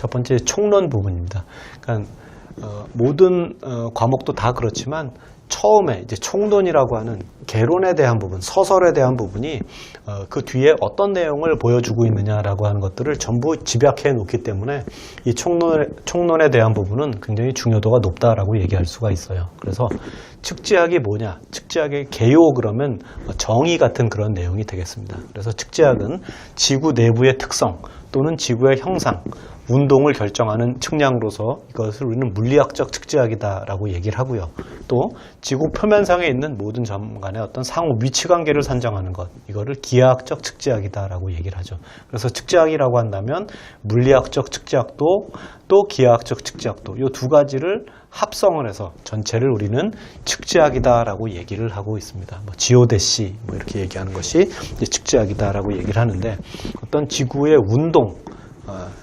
첫 번째 총론 부분입니다. 그러니까 어, 모든 어, 과목도 다 그렇지만 처음에 이제 총론이라고 하는 개론에 대한 부분, 서설에 대한 부분이 어, 그 뒤에 어떤 내용을 보여주고 있느냐라고 하는 것들을 전부 집약해 놓기 때문에 이 총론, 총론에 대한 부분은 굉장히 중요도가 높다라고 얘기할 수가 있어요. 그래서 측지학이 뭐냐? 측지학의 개요 그러면 정의 같은 그런 내용이 되겠습니다. 그래서 측지학은 지구 내부의 특성 또는 지구의 형상, 운동을 결정하는 측량으로서 이것을 우리는 물리학적 측지학이다라고 얘기를 하고요. 또 지구 표면상에 있는 모든 점 간의 어떤 상호 위치 관계를 산정하는 것, 이거를 기하학적 측지학이다라고 얘기를 하죠. 그래서 측지학이라고 한다면 물리학적 측지학도 또 기하학적 측지학도 이 두 가지를 합성을 해서 전체를 우리는 측지학이다라고 얘기를 하고 있습니다. 뭐 지오데시 뭐 이렇게 얘기하는 것이 측지학이다라고 얘기를 하는데 어떤 지구의 운동 어,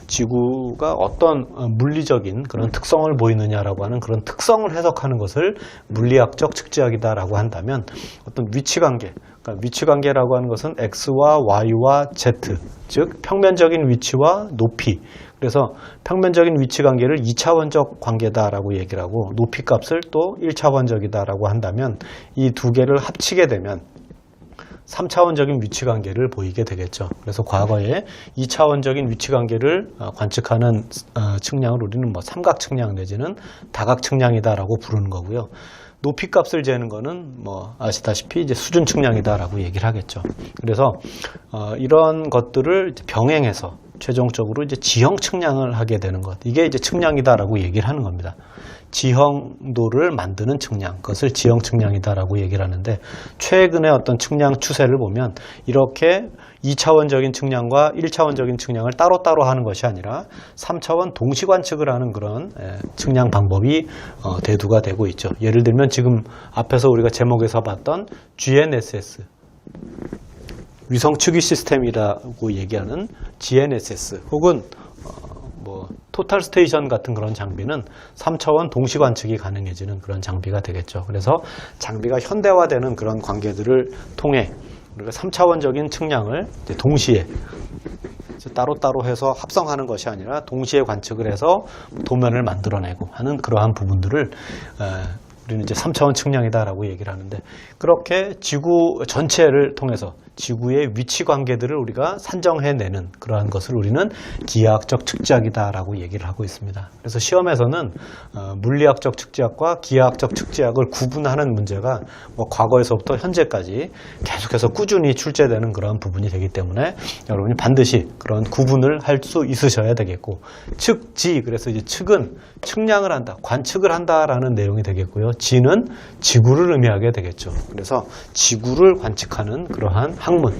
지구가 어떤 어, 물리적인 그런 특성을 보이느냐라고 하는 그런 특성을 해석하는 것을 물리학적 측지학이다라고 한다면 어떤 위치 관계, 그러니까 위치 관계라고 하는 것은 x와 y와 z, 즉 평면적인 위치와 높이. 그래서 평면적인 위치 관계를 2차원적 관계다라고 얘기를 하고 높이 값을 또 1차원적이다라고 한다면 이 두 개를 합치게 되면 3차원적인 위치 관계를 보이게 되겠죠. 그래서 과거에 2차원적인 위치 관계를 어, 관측하는 어, 측량을 우리는 뭐 삼각 측량 내지는 다각 측량이다라고 부르는 거고요. 높이 값을 재는 거는 뭐 아시다시피 이제 수준 측량이다라고 얘기를 하겠죠. 그래서 어, 이런 것들을 병행해서 최종적으로 이제 지형 측량을 하게 되는 것. 이게 이제 측량이다라고 얘기를 하는 겁니다. 지형도를 만드는 측량, 그것을 지형 측량이다라고 얘기를 하는데 최근의 어떤 측량 추세를 보면 이렇게 2차원적인 측량과 1차원적인 측량을 따로따로 하는 것이 아니라 3차원 동시 관측을 하는 그런 예, 측량 방법이 어, 대두가 되고 있죠. 예를 들면 지금 앞에서 우리가 제목에서 봤던 GNSS 위성 추기 시스템이라고 얘기하는 GNSS 혹은 어, 뭐 토탈 스테이션 같은 그런 장비는 3차원 동시 관측이 가능해지는 그런 장비가 되겠죠. 그래서 장비가 현대화되는 그런 관계들을 통해 우리가 3차원적인 측량을 동시에 따로따로 해서 합성하는 것이 아니라 동시에 관측을 해서 도면을 만들어내고 하는 그러한 부분들을 에, 우리는 이제 3차원 측량이다라고 얘기를 하는데 그렇게 지구 전체를 통해서 지구의 위치 관계들을 우리가 산정해내는 그러한 것을 우리는 기하학적 측지학이다라고 얘기를 하고 있습니다. 그래서 시험에서는 어, 물리학적 측지학과 기하학적 측지학을 구분하는 문제가 뭐 과거에서부터 현재까지 계속해서 꾸준히 출제되는 그런 부분이 되기 때문에 여러분이 반드시 그런 구분을 할 수 있으셔야 되겠고 측지 그래서 이제 측은 측량을 한다, 관측을 한다라는 내용이 되겠고요. 지는 지구를 의미하게 되겠죠. 그래서 지구를 관측하는 그러한 학문,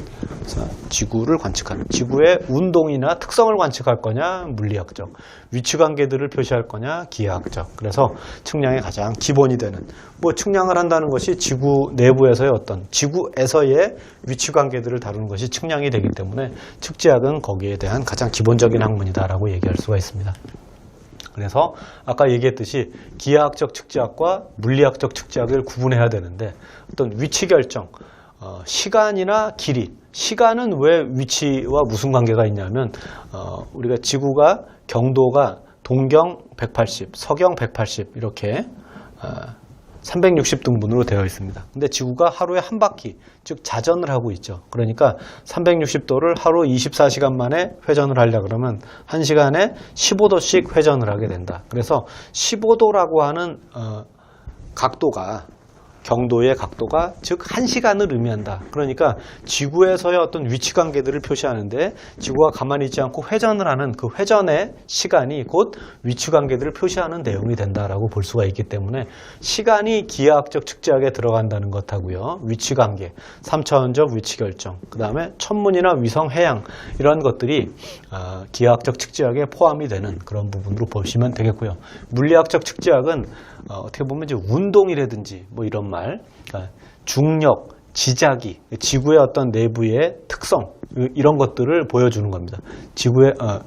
지구를 관측하는 지구의 운동이나 특성을 관측할 거냐 물리학적, 위치 관계들을 표시할 거냐 기하학적. 그래서 측량의 가장 기본이 되는 뭐 측량을 한다는 것이 지구 내부에서의 어떤 지구에서의 위치 관계들을 다루는 것이 측량이 되기 때문에 측지학은 거기에 대한 가장 기본적인 학문이다라고 얘기할 수가 있습니다. 그래서 아까 얘기했듯이 기하학적 측지학과 물리학적 측지학을 구분해야 되는데 어떤 위치 결정, 어, 시간이나 길이, 시간은 왜 위치와 무슨 관계가 있냐면 어, 우리가 지구가 경도가 동경 180, 서경 180 이렇게 어, 360등분으로 되어 있습니다. 근데 지구가 하루에 한 바퀴, 즉 자전을 하고 있죠. 그러니까 360도를 하루 24시간 만에 회전을 하려 그러면 1시간에 15도씩 회전을 하게 된다. 그래서 15도라고 하는 어, 각도가 경도의 각도가 즉 1시간을 의미한다. 그러니까 지구에서의 어떤 위치 관계들을 표시하는데 지구가 가만히 있지 않고 회전을 하는 그 회전의 시간이 곧 위치 관계들을 표시하는 내용이 된다라고 볼 수가 있기 때문에 시간이 기하학적 측지학에 들어간다는 것하고요. 위치 관계, 3차원적 위치 결정, 그다음에 천문이나 위성 해양 이런 것들이 어, 기하학적 측지학에 포함이 되는 그런 부분으로 보시면 되겠고요. 물리학적 측지학은 어, 어떻게 보면 이제 운동이라든지 뭐 이런 말, 그러니까 중력, 지자기, 지구의 어떤 내부의 특성 이런 것들을 보여주는 겁니다. 지구의 어,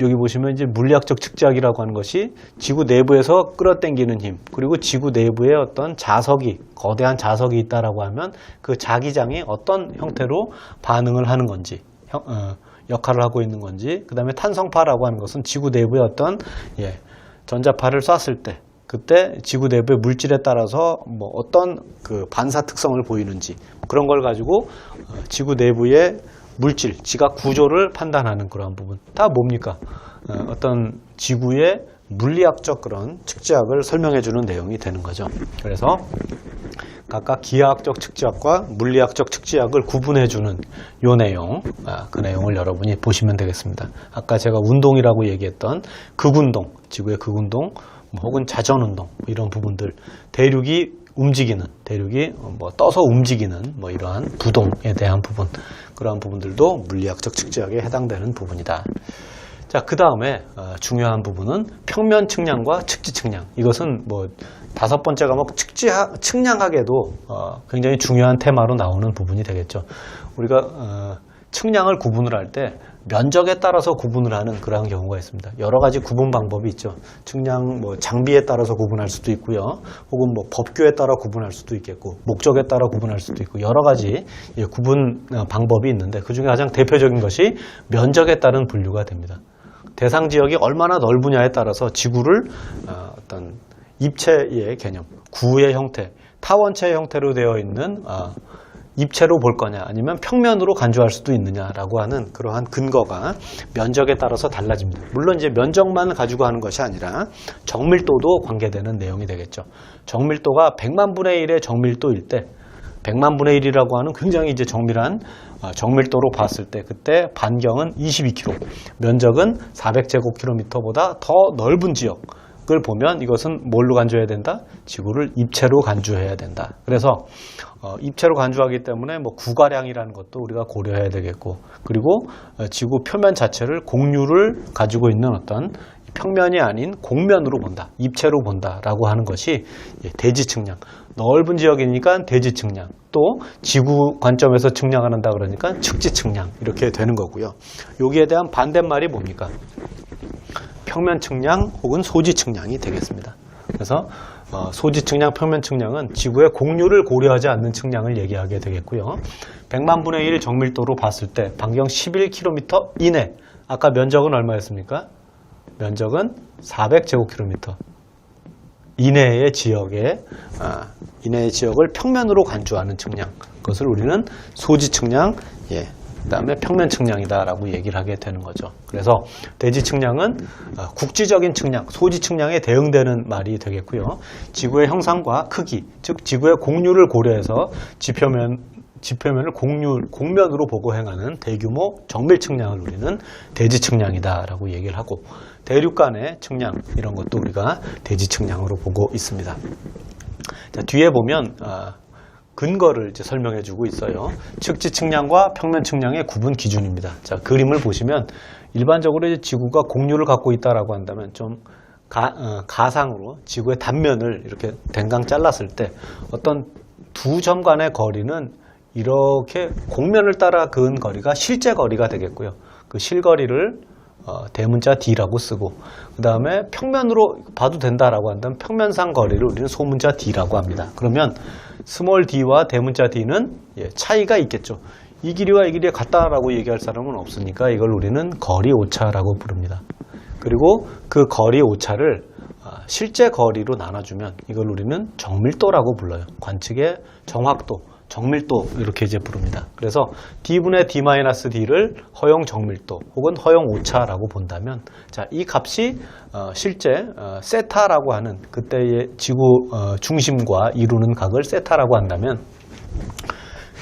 여기 보시면 이제 물리학적 측지학이라고 하는 것이 지구 내부에서 끌어당기는 힘, 그리고 지구 내부에 어떤 자석이, 거대한 자석이 있다라고 하면 그 자기장이 어떤 형태로 반응을 하는 건지, 형- 어, 역할을 하고 있는 건지, 그 다음에 탄성파라고 하는 것은 지구 내부의 어떤 예, 전자파를 쐈을 때 그때 지구 내부의 물질에 따라서 뭐 어떤 그 반사 특성을 보이는지 그런 걸 가지고 어, 지구 내부의 물질, 지각 구조를 판단하는 그러한 부분. 다 뭡니까? 어, 어떤 지구의 물리학적 그런 측지학을 설명해 주는 내용이 되는 거죠. 그래서 각각 기하학적 측지학과 물리학적 측지학을 구분해 주는 요 내용, 아, 그 내용을 여러분이 보시면 되겠습니다. 아까 제가 운동이라고 얘기했던 극운동, 지구의 극운동, 뭐 혹은 자전운동 뭐 이런 부분들, 대륙이 움직이는 대륙이 뭐 떠서 움직이는 뭐 이러한 부동에 대한 부분 그러한 부분들도 물리학적 측지학에 해당되는 부분이다. 자, 그 다음에 어, 중요한 부분은 평면 측량과 측지 측량. 이것은 뭐 다섯 번째 과목 측지 측량학에도 어, 굉장히 중요한 테마로 나오는 부분이 되겠죠. 우리가 어, 측량을 구분을 할 때 면적에 따라서 구분을 하는 그러한 경우가 있습니다. 여러 가지 구분 방법이 있죠. 측량 뭐 장비에 따라서 구분할 수도 있고요. 혹은 뭐 법규에 따라 구분할 수도 있겠고 목적에 따라 구분할 수도 있고 여러 가지 예, 구분 어, 방법이 있는데 그 중에 가장 대표적인 것이 면적에 따른 분류가 됩니다. 대상 지역이 얼마나 넓으냐에 따라서 지구를 어, 어떤 입체의 개념, 구의 형태, 타원체의 형태로 되어 있는 어, 입체로 볼 거냐 아니면 평면으로 간주할 수도 있느냐라고 하는 그러한 근거가 면적에 따라서 달라집니다. 물론 이제 면적만 가지고 하는 것이 아니라 정밀도도 관계되는 내용이 되겠죠. 정밀도가 100만 분의 1의 정밀도일 때 100만 분의 1이라고 하는 굉장히 이제 정밀한 어, 정밀도로 봤을 때 그때 반경은 22km, 면적은 400제곱킬로미터보다 더 넓은 지역 을 보면 이것은 뭘로 간주해야 된다? 지구를 입체로 간주해야 된다. 그래서 어, 입체로 간주하기 때문에 뭐 구가량이라는 것도 우리가 고려해야 되겠고 그리고 어, 지구 표면 자체를 공유를 가지고 있는 어떤 평면이 아닌 공면으로 본다, 입체로 본다라고 하는 것이 예, 대지 측량. 넓은 지역이니까 대지 측량, 또 지구 관점에서 측량한다 그러니까 측지 측량 이렇게 되는 거고요. 여기에 대한 반대말이 뭡니까? 평면 측량 혹은 소지 측량이 되겠습니다. 그래서 어, 소지 측량, 평면 측량은 지구의 공유를 고려하지 않는 측량을 얘기하게 되겠고요. 100만 분의 1 정밀도로 봤을 때 반경 11km 이내, 아까 면적은 얼마였습니까? 면적은 400제곱킬로미터 이내의 지역에 아, 이내의 지역을 평면으로 간주하는 측량 그것을 우리는 소지 측량 예그 다음에 평면 측량이다라고 얘기를 하게 되는 거죠. 그래서 대지 측량은 어, 국지적인 측량, 소지 측량에 대응되는 말이 되겠고요. 지구의 형상과 크기, 즉 지구의 공유를 고려해서 지표면 지표면을 공유, 공면으로 보고 행하는 대규모 정밀 측량을 우리는 대지 측량이다라고 얘기를 하고 대륙 간의 측량 이런 것도 우리가 대지 측량으로 보고 있습니다. 자, 뒤에 보면 아, 근거를 이제 설명해 주고 있어요. 측지 측량과 평면 측량의 구분 기준입니다. 자, 그림을 보시면 일반적으로 이제 지구가 공유를 갖고 있다라고 한다면 좀 가, 어, 가상으로 지구의 단면을 이렇게 댕강 잘랐을 때 어떤 두 점 간의 거리는 이렇게 공면을 따라 그은 거리가 실제 거리가 되겠고요. 그 실거리를 어, 대문자 D라고 쓰고 그 다음에 평면으로 봐도 된다라고 한다면 평면상 거리를 우리는 소문자 D라고 합니다. 그러면 스몰 d와 대문자 D는 예, 차이가 있겠죠. 이 길이와 이 길이가 같다라고 얘기할 사람은 없으니까 이걸 우리는 거리 오차라고 부릅니다. 그리고 그 거리 오차를 아, 실제 거리로 나눠주면 이걸 우리는 정밀도라고 불러요. 관측의 정확도, 정밀도 이렇게 이제 부릅니다. 그래서 d분의 d-d를 허용 정밀도 혹은 허용 오차라고 본다면 자, 이 값이 어, 실제 어, 세타라고 하는 그때의 지구 어, 중심과 이루는 각을 세타라고 한다면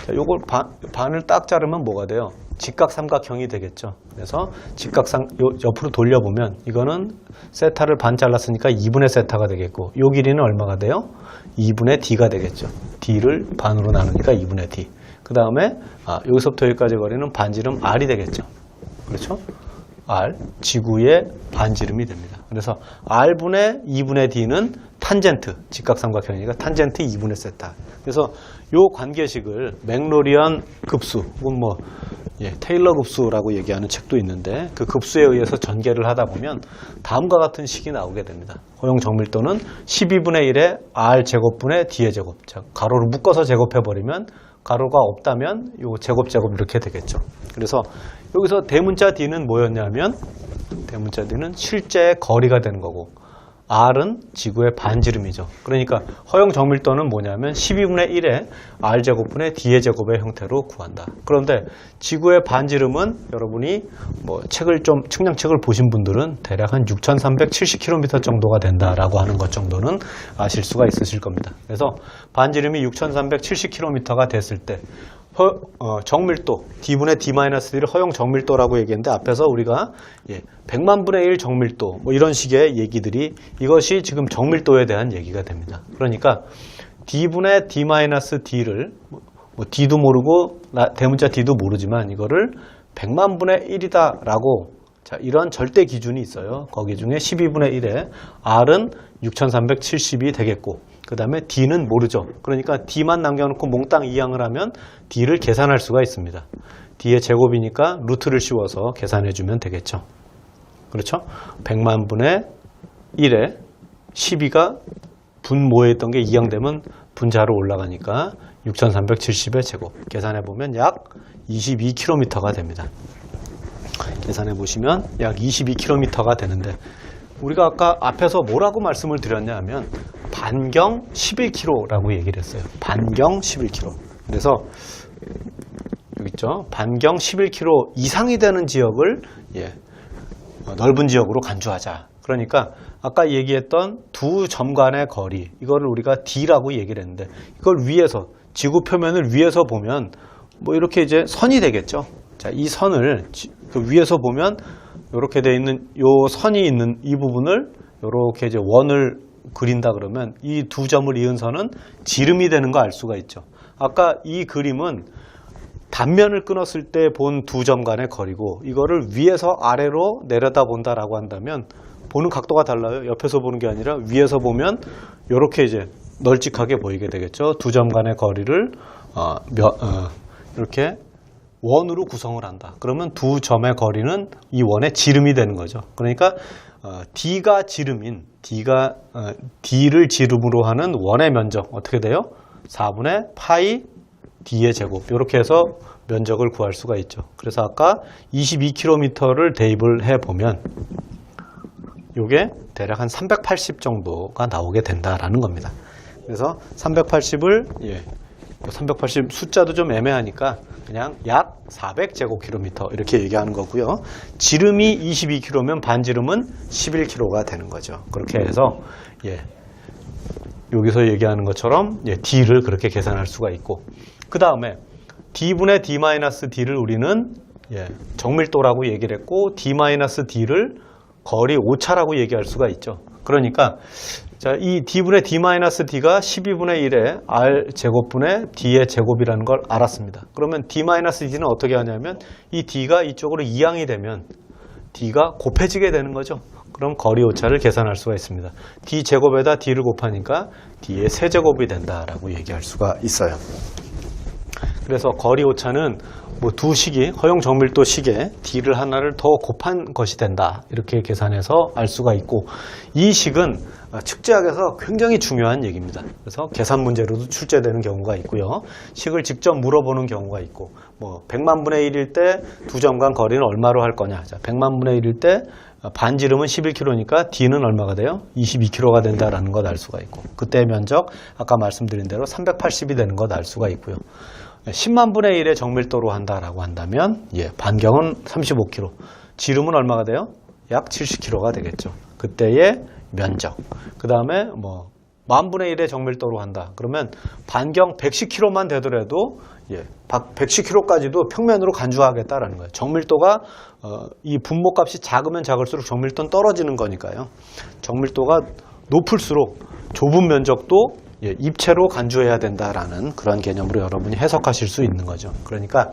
자, 요걸 반, 반을 딱 자르면 뭐가 돼요? 직각삼각형이 되겠죠. 그래서 직각삼 요 옆으로 돌려보면 이거는 세타를 반 잘랐으니까 2분의 세타가 되겠고 요 길이는 얼마가 돼요? 2분의 d가 되겠죠. d를 반으로 나누니까 2분의 d. 그 다음에 아, 여기서부터 여기까지 거리는 반지름 r이 되겠죠. 그렇죠? r 지구의 반지름이 됩니다. 그래서 r분의 2분의 d는 탄젠트 직각삼각형이니까 탄젠트 2분의 세타. 그래서 요 관계식을 맥로리언 급수 혹은 뭐 예, 테일러 급수라고 얘기하는 책도 있는데 그 급수에 의해서 전개를 하다 보면 다음과 같은 식이 나오게 됩니다. 허용 정밀도는 12분의 1의 r 제곱분의 d의 제곱. 자, 가로로 묶어서 제곱해 버리면 가로가 없다면 요 제곱 제곱 이렇게 되겠죠. 그래서 여기서 대문자 D는 뭐였냐면 대문자 D는 실제 거리가 되는 거고 R은 지구의 반지름이죠. 그러니까 허용 정밀도는 뭐냐면 12분의 1의 R 제곱분의 D의 제곱의 형태로 구한다. 그런데 지구의 반지름은 여러분이 뭐 책을 좀 측량책을 보신 분들은 대략 한 6,370km 정도가 된다라고 하는 것 정도는 아실 수가 있으실 겁니다. 그래서 반지름이 6,370km가 됐을 때 허- 어, 정밀도 D분의 D-D를 허용 정밀도라고 얘기했는데 앞에서 우리가 예, 100만 분의 1 정밀도 뭐 이런 식의 얘기들이 이것이 지금 정밀도에 대한 얘기가 됩니다. 그러니까 D분의 D-D를 뭐, 뭐 D도 모르고 나- 대문자 D도 모르지만 이거를 100만 분의 1이다 라고 자, 이런 절대 기준이 있어요. 거기 중에 12분의 1에 R은 6370이 되겠고 그 다음에 D는 모르죠. 그러니까 D만 남겨놓고 몽땅 이항을 하면 D를 계산할 수가 있습니다. D의 제곱이니까 루트를 씌워서 계산해 주면 되겠죠. 그렇죠? 100만 분의 1에 12가 분모에 있던 게 이항되면 분자로 올라가니까 6370의 제곱 계산해 보면 약 22km가 됩니다. 계산해 보시면 약 22km가 되는데 우리가 아까 앞에서 뭐라고 말씀을 드렸냐 하면 반경 11km라고 얘기를 했어요. 반경 11km. 그래서 여기 있죠. 반경 11km 이상이 되는 지역을 예, 어, 넓은 지역으로 간주하자. 그러니까 아까 얘기했던 두 점 간의 거리 이거를 우리가 D라고 얘기를 했는데 이걸 위에서 지구 표면을 위에서 보면 뭐 이렇게 이제 선이 되겠죠. 자, 이 선을 지- 그 위에서 보면 이렇게 돼 있는 요 선이 있는 이 부분을 이렇게 이제 원을 그린다 그러면 이 두 점을 이은 선은 지름이 되는 거 알 수가 있죠. 아까 이 그림은 단면을 끊었을 때 본 두 점 간의 거리고 이거를 위에서 아래로 내려다 본다라고 한다면 보는 각도가 달라요. 옆에서 보는 게 아니라 위에서 보면 이렇게 이제 널찍하게 보이게 되겠죠. 두 점 간의 거리를 어, 몇- 어, 이렇게 원으로 구성을 한다. 그러면 두 점의 거리는 이 원의 지름이 되는 거죠. 그러니까 어, D가 지름인 D가 어, D를 지름으로 하는 원의 면적 어떻게 돼요? 4분의 파이 D의 제곱 이렇게 해서 면적을 구할 수가 있죠. 그래서 아까 22km를 대입을 해 보면 이게 대략 한 380 정도가 나오게 된다라는 겁니다. 그래서 380을 예, 380 숫자도 좀 애매하니까 그냥 약 400제곱킬로미터 이렇게 얘기하는 거고요. 지름이 22km면 반지름은 11km가 되는 거죠. 그렇게 해서 예, 여기서 얘기하는 것처럼 예, D를 그렇게 계산할 수가 있고 그 다음에 D분의 D-D를 우리는 예, 정밀도라고 얘기를 했고 D-D를 거리 오차라고 얘기할 수가 있죠. 그러니까 자, 이 D분의 D-D가 12분의 1의 R 제곱분의 D의 제곱이라는 걸 알았습니다. 그러면 D-D는 어떻게 하냐면 이 D가 이쪽으로 이항이 되면 D가 곱해지게 되는 거죠. 그럼 거리 오차를 계산할 수가 있습니다. D 제곱에다 D를 곱하니까 D의 세제곱이 된다라고 얘기할 수가 있어요. 그래서 거리 오차는 뭐두 식이 허용 정밀도 식에 D를 하나를 더 곱한 것이 된다. 이렇게 계산해서 알 수가 있고 이 식은 어, 측제학에서 굉장히 중요한 얘기입니다. 그래서 계산 문제로도 출제되는 경우가 있고요. 식을 직접 물어보는 경우가 있고 뭐 100만 분의 1일 때 두 점간 거리는 얼마로 할 거냐. 자, 100만 분의 1일 때 어, 반지름은 11km니까 D는 얼마가 돼요? 22km가 된다라는 것 알 수가 있고 그때 면적 아까 말씀드린 대로 380이 되는 것 알 수가 있고요. 10만 분의 1의 정밀도로 한다라고 한다면 예, 반경은 35km. 지름은 얼마가 돼요? 약 70km가 되겠죠. 그때의 면적. 그 다음에 뭐 만분의 1의 정밀도로 한다. 그러면 반경 110km만 되더라도 예, 110km까지도 평면으로 간주하겠다라는 거예요. 정밀도가 어, 이 분모값이 작으면 작을수록 정밀도는 떨어지는 거니까요. 정밀도가 높을수록 좁은 면적도 예, 입체로 간주해야 된다라는 그런 개념으로 여러분이 해석하실 수 있는 거죠. 그러니까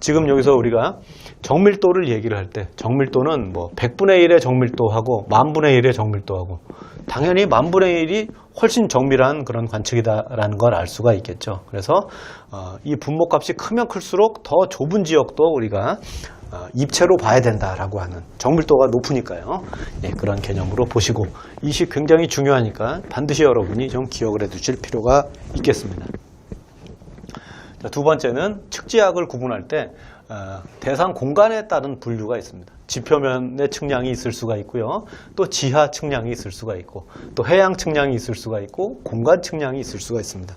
지금 여기서 우리가 정밀도를 얘기를 할 때 정밀도는 뭐 100분의 1의 정밀도하고 만분의 1의 정밀도하고 당연히 만분의 1이 훨씬 정밀한 그런 관측이다라는 걸 알 수가 있겠죠. 그래서 어, 이 분모값이 크면 클수록 더 좁은 지역도 우리가 어, 입체로 봐야 된다라고 하는 정밀도가 높으니까요. 예, 그런 개념으로 보시고 이 식 굉장히 중요하니까 반드시 여러분이 좀 기억을 해 두실 필요가 있겠습니다. 자, 두 번째는 측지학을 구분할 때 어, 대상 공간에 따른 분류가 있습니다. 지표면의 측량이 있을 수가 있고요. 또 지하 측량이 있을 수가 있고 또 해양 측량이 있을 수가 있고 공간 측량이 있을 수가 있습니다.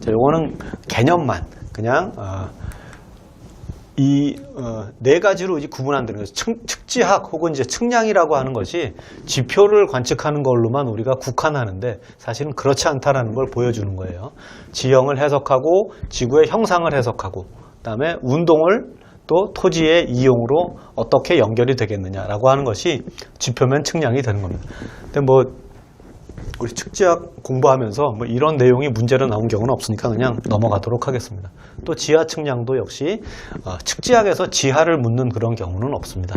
자, 요거는 개념만 그냥 어, 이네 가지로 이제 구분한다는 거죠. 측, 측지학 혹은 이제 측량이라고 하는 것이 지표를 관측하는 걸로만 우리가 국한하는데 사실은 그렇지 않다라는 걸 보여주는 거예요. 지형을 해석하고 지구의 형상을 해석하고 그다음에 운동을 또 토지의 이용으로 어떻게 연결이 되겠느냐라고 하는 것이 지표면 측량이 되는 겁니다. 근데 뭐 우리 측지학 공부하면서 뭐 이런 내용이 문제로 나온 경우는 없으니까 그냥 넘어가도록 하겠습니다. 또 지하 측량도 역시 어, 측지학에서 지하를 묻는 그런 경우는 없습니다.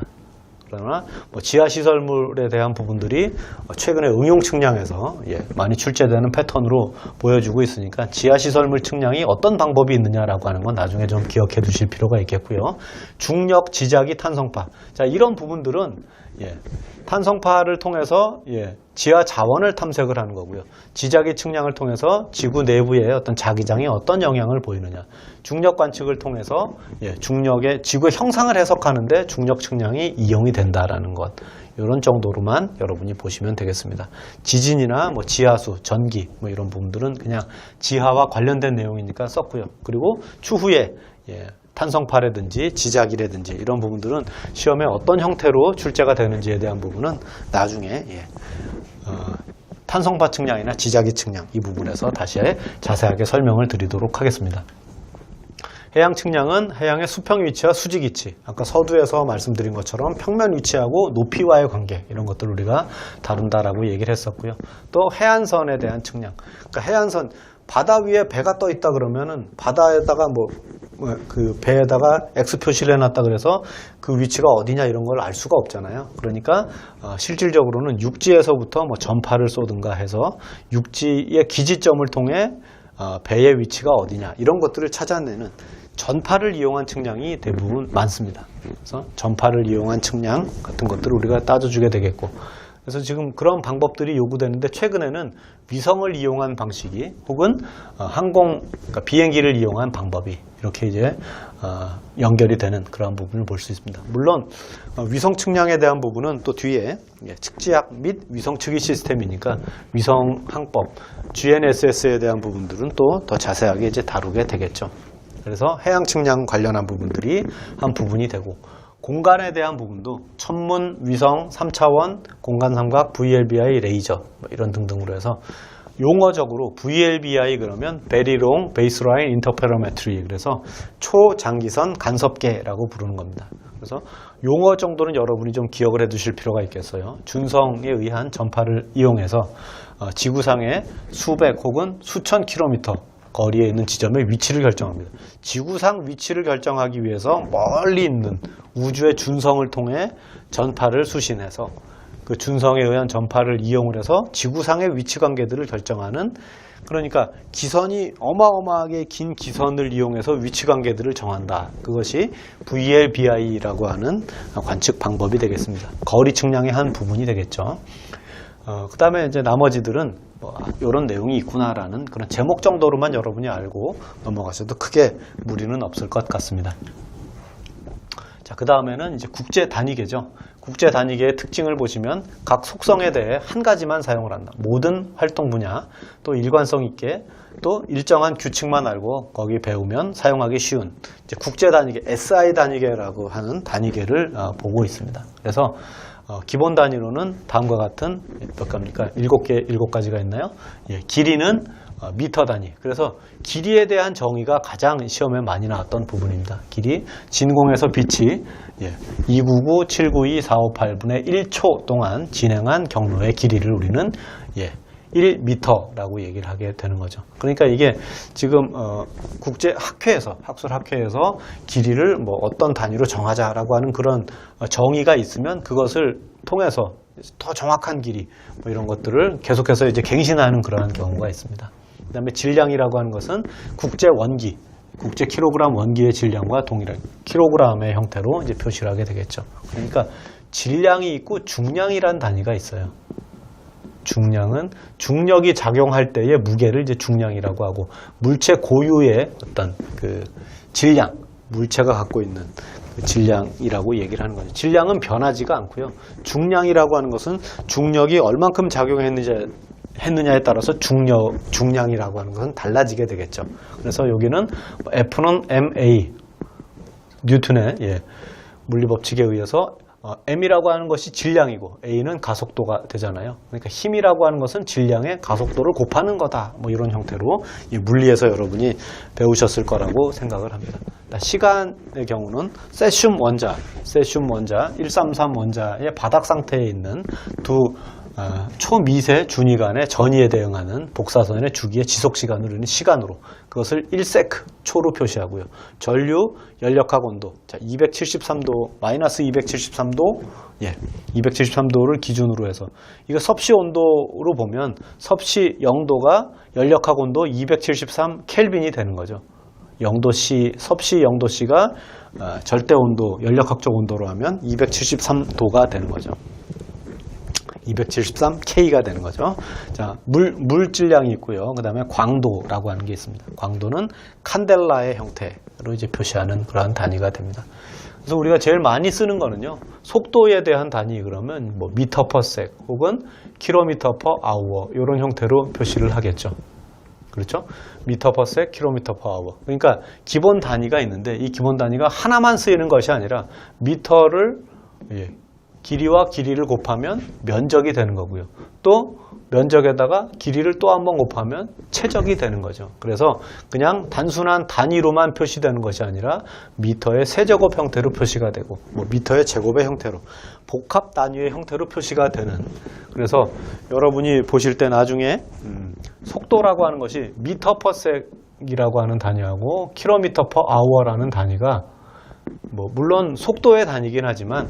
그러나 뭐 지하 시설물에 대한 부분들이 어, 최근에 응용 측량에서 예, 많이 출제되는 패턴으로 보여주고 있으니까 지하 시설물 측량이 어떤 방법이 있느냐라고 하는 건 나중에 좀 기억해 두실 필요가 있겠고요. 중력, 지자기, 탄성파. 자, 이런 부분들은 예, 탄성파를 통해서 예, 지하 자원을 탐색을 하는 거고요. 지자기 측량을 통해서 지구 내부의 어떤 자기장이 어떤 영향을 보이느냐. 중력 관측을 통해서 예, 중력의 지구의 형상을 해석하는데 중력 측량이 이용이 된다라는 것. 이런 정도로만 여러분이 보시면 되겠습니다. 지진이나 뭐 지하수, 전기 뭐 이런 부분들은 그냥 지하와 관련된 내용이니까 썼고요. 그리고 추후에 예, 탄성파라든지 지자기라든지 이런 부분들은 시험에 어떤 형태로 출제가 되는지에 대한 부분은 나중에 예, 어, 탄성파 측량이나 지자기 측량 이 부분에서 다시 자세하게 설명을 드리도록 하겠습니다. 해양 측량은 해양의 수평 위치와 수직 위치, 아까 서두에서 말씀드린 것처럼 평면 위치하고 높이와의 관계 이런 것들을 우리가 다룬다라고 얘기를 했었고요. 또 해안선에 대한 측량, 그러니까 해안선 바다 위에 배가 떠 있다 그러면은 바다에다가 뭐 그 배에다가 X 표시를 해놨다 그래서 그 위치가 어디냐 이런 걸 알 수가 없잖아요. 그러니까 어, 실질적으로는 육지에서부터 뭐 전파를 쏘든가 해서 육지의 기지점을 통해 어, 배의 위치가 어디냐 이런 것들을 찾아내는 전파를 이용한 측량이 대부분 많습니다. 그래서 전파를 이용한 측량 같은 것들을 우리가 따져주게 되겠고 그래서 지금 그런 방법들이 요구되는데 최근에는 위성을 이용한 방식이 혹은 어, 항공 그러니까 비행기를 이용한 방법이 이렇게 이제 어, 연결이 되는 그러한 부분을 볼 수 있습니다. 물론 어, 위성 측량에 대한 부분은 또 뒤에 예, 측지학 및 위성 측의 시스템이니까 위성 항법 GNSS에 대한 부분들은 또 더 자세하게 이제 다루게 되겠죠. 그래서 해양 측량 관련한 부분들이 한 부분이 되고 공간에 대한 부분도 천문, 위성, 3차원, 공간 삼각, VLBI, 레이저 뭐 이런 등등으로 해서 용어적으로 VLBI 그러면 Long Baseline Interferometry 그래서 초장기선 간섭계라고 부르는 겁니다. 그래서 용어 정도는 여러분이 좀 기억을 해 두실 필요가 있겠어요. 준성에 의한 전파를 이용해서 어, 지구상의 수백 혹은 수천 킬로미터 거리에 있는 지점의 위치를 결정합니다. 지구상 위치를 결정하기 위해서 멀리 있는 우주의 준성을 통해 전파를 수신해서 그 준성에 의한 전파를 이용을 해서 지구상의 위치 관계들을 결정하는 그러니까 기선이 어마어마하게 긴 기선을 이용해서 위치 관계들을 정한다. 그것이 VLBI라고 하는 관측 방법이 되겠습니다. 거리 측량의 한 부분이 되겠죠. 어, 그 다음에 이제 나머지들은 뭐 이런 내용이 있구나라는 그런 제목 정도로만 여러분이 알고 넘어가셔도 크게 무리는 없을 것 같습니다. 자, 그 다음에는 이제 국제 단위계죠. 국제 단위계의 특징을 보시면 각 속성에 대해 한 가지만 사용을 한다. 모든 활동 분야, 또 일관성 있게, 또 일정한 규칙만 알고 거기 배우면 사용하기 쉬운 이제 국제 단위계, SI 단위계라고 하는 단위계를 어, 보고 있습니다. 그래서 어, 기본 단위로는 다음과 같은 몇 가입니까? 일곱 개, 일곱 가지가 있나요? 예, 길이는 어, 미터 단위. 그래서 길이에 대한 정의가 가장 시험에 많이 나왔던 부분입니다. 길이 진공에서 빛이 예, 299, 792, 458분의 1초 동안 진행한 경로의 길이를 우리는 예, 1미터라고 얘기를 하게 되는 거죠. 그러니까 이게 지금 어, 국제 학회에서 학술 학회에서 길이를 뭐 어떤 단위로 정하자라고 하는 그런 어, 정의가 있으면 그것을 통해서 더 정확한 길이 뭐 이런 것들을 계속해서 이제 갱신하는 그러한 경우가 있습니다. 그 다음에 질량이라고 하는 것은 국제 원기 국제 킬로그램 원기의 질량과 동일한 킬로그램의 형태로 이제 표시를 하게 되겠죠. 그러니까 질량이 있고 중량이란 단위가 있어요. 중량은 중력이 작용할 때의 무게를 이제 중량이라고 하고 물체 고유의 어떤 그 질량, 물체가 갖고 있는 그 질량이라고 얘기를 하는 거죠. 질량은 변하지가 않고요. 중량이라고 하는 것은 중력이 얼만큼 작용했느냐 했느냐에 따라서 중력 중량이라고 하는 것은 달라지게 되겠죠. 그래서 여기는 F는 ma 뉴턴의 예, 물리 법칙에 의해서 어, m이라고 하는 것이 질량이고 a는 가속도가 되잖아요. 그러니까 힘이라고 하는 것은 질량의 가속도를 곱하는 거다. 뭐 이런 형태로 이 물리에서 여러분이 배우셨을 거라고 생각을 합니다. 자, 시간의 경우는 세슘 원자, 세슘 원자, 133 원자의 바닥 상태에 있는 두 어, 초미세 준위 간의 전위에 대응하는 복사선의 주기의 지속 시간을 우리는 시간으로 그것을 1세크 초로 표시하고요. 전류 연력학 온도 자 273도 마이너스 273도 예 273도를 기준으로 해서 이거 섭씨 온도로 보면 섭씨 0도가 연력학 온도 273 켈빈이 되는 거죠. 0도씨 섭씨 0도씨가 어, 절대 온도 연력학적 온도로 하면 273도가 되는 거죠. 273K가 되는 거죠. 자, 물, 물질량이 있고요. 그 다음에 광도라고 하는 게 있습니다. 광도는 칸델라의 형태로 이제 표시하는 그러한 단위가 됩니다. 그래서 우리가 제일 많이 쓰는 거는요. 속도에 대한 단위 그러면 뭐 미터 퍼섹 혹은 킬로미터 퍼 아워 이런 형태로 표시를 하겠죠. 그렇죠? 미터 퍼섹, 킬로미터 퍼 아워. 그러니까 기본 단위가 있는데 이 기본 단위가 하나만 쓰이는 것이 아니라 미터를 예, 길이와 길이를 곱하면 면적이 되는 거고요. 또 면적에다가 길이를 또 한 번 곱하면 최적이 되는 거죠. 그래서 그냥 단순한 단위로만 표시되는 것이 아니라 미터의 세제곱 형태로 표시가 되고 뭐 미터의 제곱의 형태로 복합 단위의 형태로 표시가 되는 그래서 여러분이 보실 때 나중에 음, 속도라고 하는 것이 미터 퍼섹이라고 하는 단위하고 킬로미터 퍼 아워라는 단위가 뭐 물론 속도의 단위긴 하지만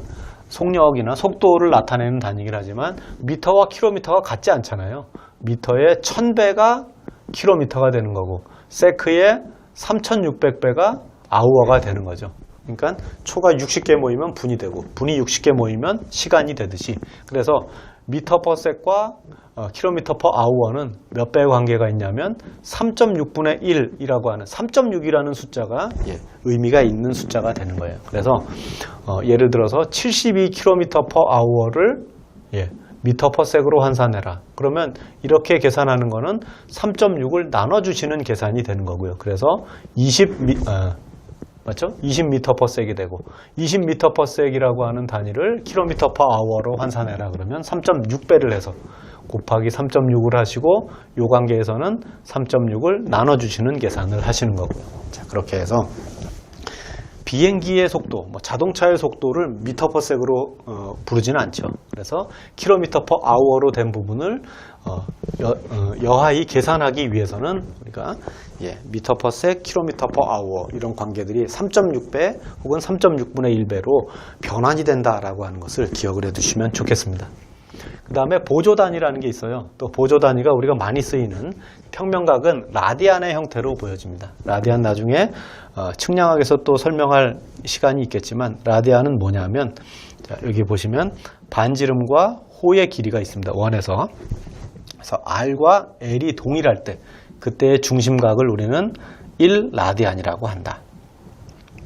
속력이나 속도를 나타내는 단위긴 하지만 미터와 킬로미터가 같지 않잖아요. 미터의 1000배가 킬로미터가 되는 거고 세크의 3600배가 아우어가 되는 거죠. 그러니까 초가 60개 모이면 분이 되고 분이 60개 모이면 시간이 되듯이 그래서 미터 퍼 섹과 어, 킬로미터 퍼 아우어는 몇 배의 관계가 있냐면 3.6분의 1이라고 하는 3.6이라는 숫자가 예, 의미가 있는 숫자가 되는 거예요. 그래서 어, 예를 들어서 72km 퍼 아우어를 예, 미터 퍼 섹으로 환산해라. 그러면 이렇게 계산하는 거는 3.6을 나눠주시는 계산이 되는 거고요. 그래서 20 미, 어, 맞죠? 20m per sec이 되고 20m per sec이라고 하는 단위를 km per hour로 환산해라 그러면 3.6배를 해서 곱하기 3.6을 하시고 요 관계에서는 3.6을 나눠주시는 계산을 하시는 거고요. 자 그렇게 해서 비행기의 속도, 뭐 자동차의 속도를 미터 퍼 섹으로 어, 부르지는 않죠. 그래서 킬로미터 퍼 아워로 된 부분을 어, 여, 하이 계산하기 위해서는 우리가 예, 미터 퍼 섹, 킬로미터 퍼 아워 이런 관계들이 3.6배 혹은 3.6분의 1배로 변환이 된다라고 하는 것을 기억을 해두시면 좋겠습니다. 그 다음에 보조 단위라는 게 있어요. 또 보조 단위가 우리가 많이 쓰이는 평면각은 라디안의 형태로 보여집니다. 라디안 나중에 어, 측량학에서 또 설명할 시간이 있겠지만 라디안은 뭐냐면 자, 여기 보시면 반지름과 호의 길이가 있습니다. 원에서 그래서 R과 L이 동일할 때 그때의 중심각을 우리는 1 라디안이라고 한다.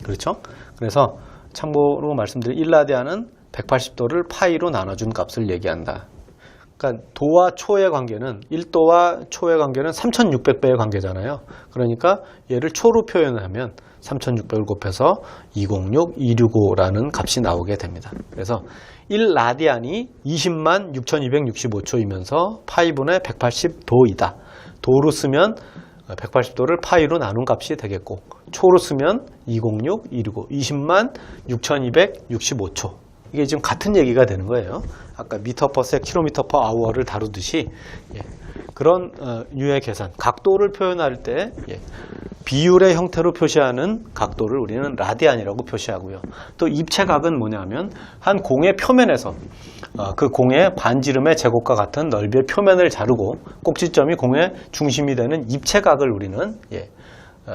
그렇죠? 그래서 참고로 말씀드린 1 라디안은 180도를 파이로 나눠준 값을 얘기한다. 그러니까 도와 초의 관계는 1도와 초의 관계는 3600배의 관계잖아요. 그러니까 얘를 초로 표현하면 3600을 곱해서 206, 265라는 값이 나오게 됩니다. 그래서 1라디안이 20만 6265초이면서 파이분의 180도이다. 도로 쓰면 180도를 파이로 나눈 값이 되겠고 초로 쓰면 206, 265, 20만 6265초. 이게 지금 같은 얘기가 되는 거예요. 아까 미터 퍼 섹, 킬로미터 퍼 아워를 다루듯이 예, 그런 어, 유의 계산, 각도를 표현할 때 예, 비율의 형태로 표시하는 각도를 우리는 라디안이라고 표시하고요. 또 입체각은 뭐냐면 한 공의 표면에서 어, 그 공의 반지름의 제곱과 같은 넓이의 표면을 자르고 꼭지점이 공의 중심이 되는 입체각을 우리는 예, 어,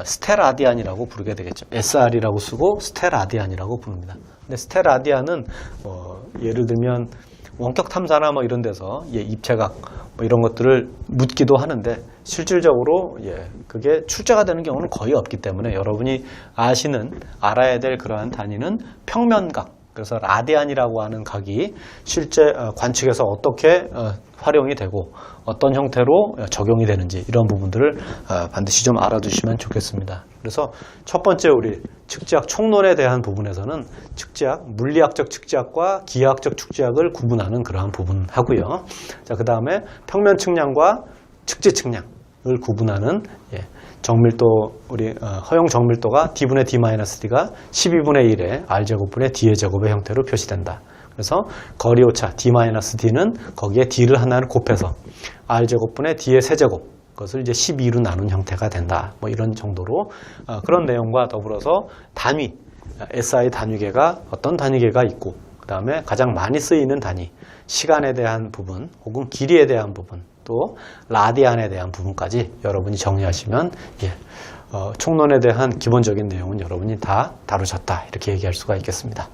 스테라디안이라고 부르게 되겠죠. SR이라고 쓰고 스테라디안이라고 부릅니다. 근데 스테라디안은 뭐 예를 들면 원격 탐사나 뭐 이런 데서 예, 입체각 뭐 이런 것들을 묻기도 하는데 실질적으로 예, 그게 출제가 되는 경우는 거의 없기 때문에 여러분이 아시는 알아야 될 그러한 단위는 평면각 그래서 라디안이라고 하는 각이 실제 어, 관측에서 어떻게 어, 활용이 되고 어떤 형태로 어, 적용이 되는지 이런 부분들을 어, 반드시 좀 알아두시면 좋겠습니다. 그래서 첫 번째 우리 측지학 총론에 대한 부분에서는 측지학, 물리학적 측지학과 기하학적 측지학을 구분하는 그러한 부분 하고요. 자, 그 다음에 평면 측량과 측지 측량을 구분하는 예, 정밀도 우리 어, 허용 정밀도가 d분의 d-d가 12분의 1의 r제곱분의 d의 제곱의 형태로 표시된다. 그래서 거리 오차 d-d는 거기에 d를 하나를 곱해서 r제곱분의 d의 세제곱 그것을 이제 12로 나눈 형태가 된다. 뭐 이런 정도로 어, 그런 내용과 더불어서 단위 SI 단위계가 어떤 단위계가 있고 그 다음에 가장 많이 쓰이는 단위 시간에 대한 부분 혹은 길이에 대한 부분 또 라디안에 대한 부분까지 여러분이 정리하시면 예, 어, 총론에 대한 기본적인 내용은 여러분이 다 다루셨다 이렇게 얘기할 수가 있겠습니다.